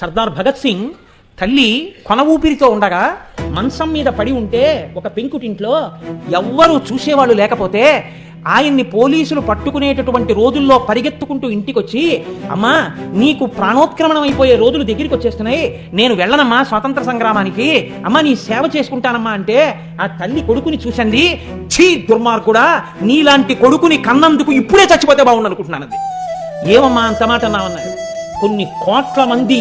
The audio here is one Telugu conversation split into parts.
సర్దార్ భగత్ సింగ్ తల్లి కొన ఊపిరితో ఉండగా మంచం మీద పడి ఉంటే ఒక పెంకుటింట్లో ఎవ్వరూ చూసేవాళ్ళు లేకపోతే ఆయన్ని పోలీసులు పట్టుకునేటటువంటి రోజుల్లో పరిగెత్తుకుంటూ ఇంటికొచ్చి అమ్మా నీకు ప్రాణోత్క్రమణం అయిపోయే రోజులు దగ్గరికి వచ్చేస్తున్నాయి నేను వెళ్ళనమ్మా స్వాతంత్ర సంగ్రామానికి. అమ్మా నీ సేవ చేసుకుంటానమ్మా అంటే ఆ తల్లి కొడుకుని చూసండి. ఛీ దుర్మార్గుడా నీలాంటి కొడుకుని కన్నందుకు ఇప్పుడే చచ్చిపోతే బాగుండు అనుకుంటున్నాను ఏమమ్మా అంత మాట అన్నామన్నారు కొన్ని కోట్ల మంది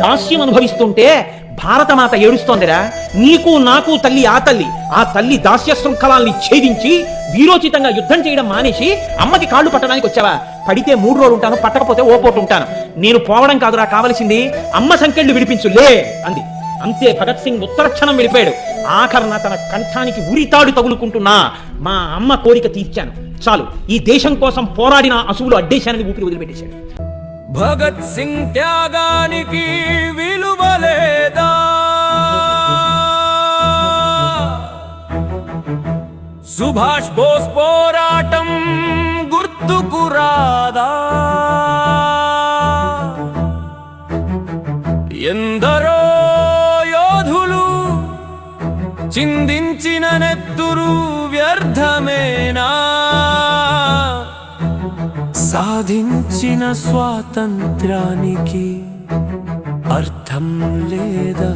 దాస్యం అనుభవిస్తుంటే భారతమాత ఏడుస్తోందిరా. నీకు నాకు తల్లి ఆ తల్లి. ఆ తల్లి దాస్య శృంఖలాల్ని ఛేదించి వీరోచితంగా యుద్ధం చేయడం మానేసి అమ్మకి కాళ్ళు పట్టడానికి వచ్చావా? పడితే మూడు రోజులు ఉంటాను పట్టకపోతే ఓపోటు ఉంటాను నేను పోవడం కాదురా కావలసింది అమ్మ సంకెళ్ళు విడిపించులే అంది. అంతే భగత్ సింగ్ ఉత్తరక్షణం వెళ్ళిపోయాడు ఆఖరణ తన కంఠానికి ఉరితాడు తగులుకుంటున్నా మా అమ్మ కోరిక తీర్చాను. చాలు ఈ దేశం కోసం పోరాడిన అసువులు అడ్డేశానని ఊపిరి వదిలిపెట్టేశాడు. భగత్ సింగ్ త్యాగానికి విలువలేదా? సుభాష్ బోస్ పోరాటం గుర్తుకు రాదా? ఎందరో యోధులు చిందించిన నెత్తురు వ్యర్థమేనా? సాధించిన స్వాతంత్రానికి అర్థం లేదా?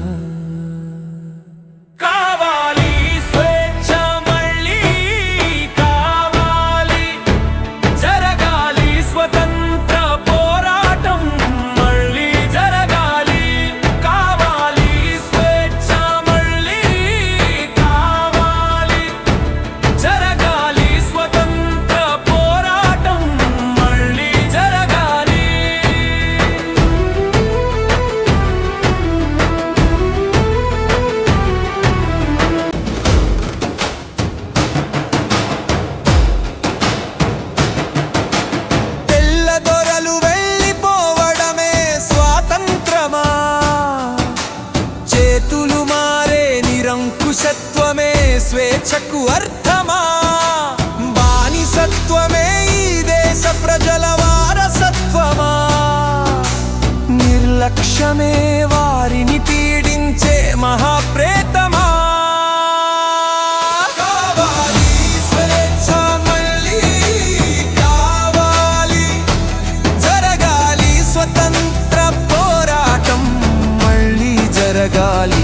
నిర్లక్ష్యమే వారిని పీడించే మహాప్రేతమా? కావాలి మళ్ళీ జరగాలి స్వతంత్ర పోరాటం మళ్ళీ జరగాలి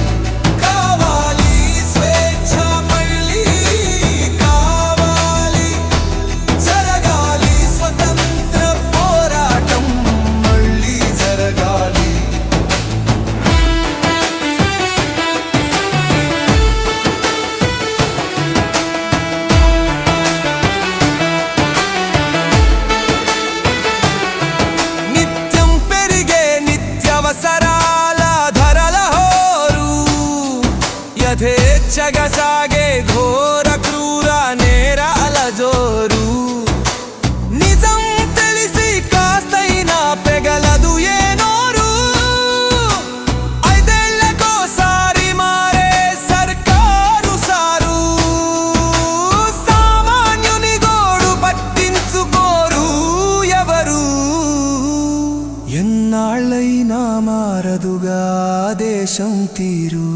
యథేచ్ఛగా సాగే ఘోర క్రూర నేరాల జోరు నిజం తెలిసి కాస్తైనా పెగలదు ఏ నోరు. ఐదేళ్ళకోసారి మారే సర్కారు సారు. సామాన్యుని గోడు పట్టించుకోరు ఎవరు. ఎన్నాళ్ళైనా మారదుగా దేశం తీరు.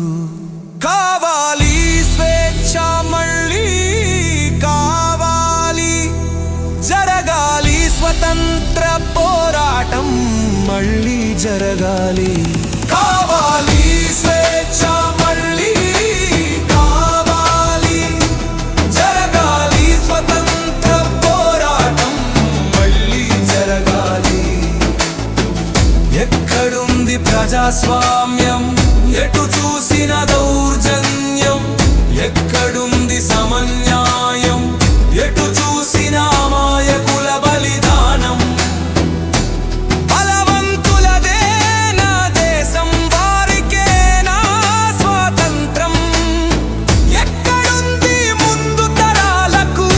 కావాలి స్వేచ్ఛ మళ్ళీ కావాలి. జరగాలి స్వతంత్ర పోరాటం మళ్ళీ జరగాలి. కావాలి స్వేచ్ఛ మళ్ళీ కావాలి. జరగాలి స్వతంత్ర పోరాటం మళ్ళీ జరగాలి. ఎక్కడుంది ప్రజాస్వామ్యం? ఎటు చూసిన దౌర్జన్యం ఎక్కడుంది సమన్యాయం? ఎటు చూసిన అమాయకుల బలిదానం? బలవంతులదే నా దేశం వారికే నా స్వాతంత్రం. ఎక్కడుంది ముందు తరాలకు?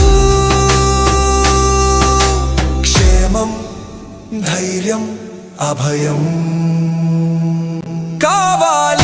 క్షేమం ధైర్యం అభయం. కావాలి